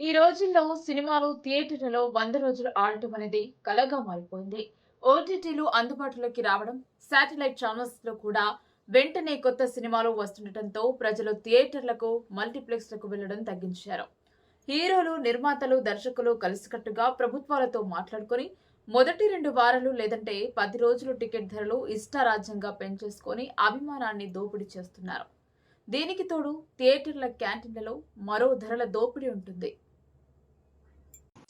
ఈ రోజుల్లో సినిమాలు థియేటర్లలో వంద రోజులు ఆడటం అనేది కలగా మారిపోయింది. ఓటీటీలు అందుబాటులోకి రావడం శాటిలైట్ ఛానల్స్లో కూడా వెంటనే కొత్త సినిమాలు వస్తుండటంతో ప్రజలు థియేటర్లకు మల్టీప్లెక్స్లకు వెళ్ళడం తగ్గించారు. హీరోలు నిర్మాతలు దర్శకులు కలిసికట్టుగా ప్రభుత్వాలతో మాట్లాడుకొని మొదటి రెండు వారాలు లేదంటే పది రోజులు టికెట్ ధరలు ఇష్టారాజ్యంగా పెంచేసుకొని అభిమానాన్ని దోపిడీ చేస్తున్నారు. దీనికి తోడు? థియేటర్ల క్యాంటీన్లలో మరో ధరల దోపిడీ ఉంటుంది.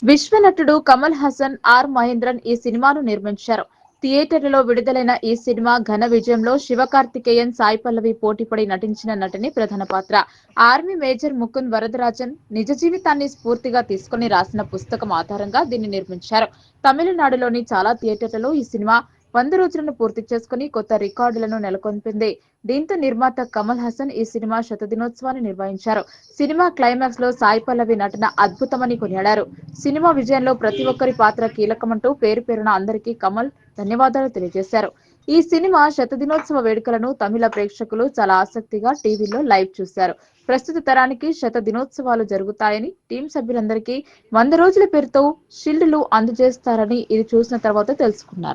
విశ్వనటుడు కమల్ హాసన్ ఆర్ మహేంద్రన్ ఈ సినిమాను నిర్మించారు. థియేటర్లలో విడుదలైన ఈ సినిమా ఘన విజయంలో శివకార్తికేయన్ సాయి పల్లవి పోటీపడి నటించిన నటిని ప్రధాన పాత్ర. ఆర్మీ మేజర్ ముకుంద్ వరదరాజన్ నిజ జీవితాన్ని స్ఫూర్తిగా తీసుకుని రాసిన పుస్తకం ఆధారంగా దీన్ని నిర్మించారు. తమిళనాడులోని చాలా థియేటర్లలో ఈ సినిమా వంద రోజులను పూర్తి చేసుకుని కొత్త రికార్డులను నెలకొల్పింది. దీంతో నిర్మాత కమల్ హాసన్ ఈ సినిమా శతదినోత్సవాన్ని నిర్వహించారు. సినిమా క్లైమాక్స్లో సాయి పల్లవి నటన అద్భుతమని కొనియాడారు. సినిమా విజయంలో ప్రతి ఒక్కరి పాత్ర కీలకమంటూ పేరు పేరున అందరికీ కమల్ ధన్యవాదాలు తెలియజేశారు. ఈ సినిమా శతదినోత్సవ వేడుకలను తమిళ ప్రేక్షకులు చాలా ఆసక్తిగా టీవీలో లైవ్ చూశారు. ప్రస్తుత తరానికి శత దినోత్సవాలు జరుగుతాయని టీం సభ్యులందరికీ వంద రోజుల పేరుతో షీల్డ్లు అందజేస్తారని ఇది చూసిన తర్వాత తెలుసుకున్నారు.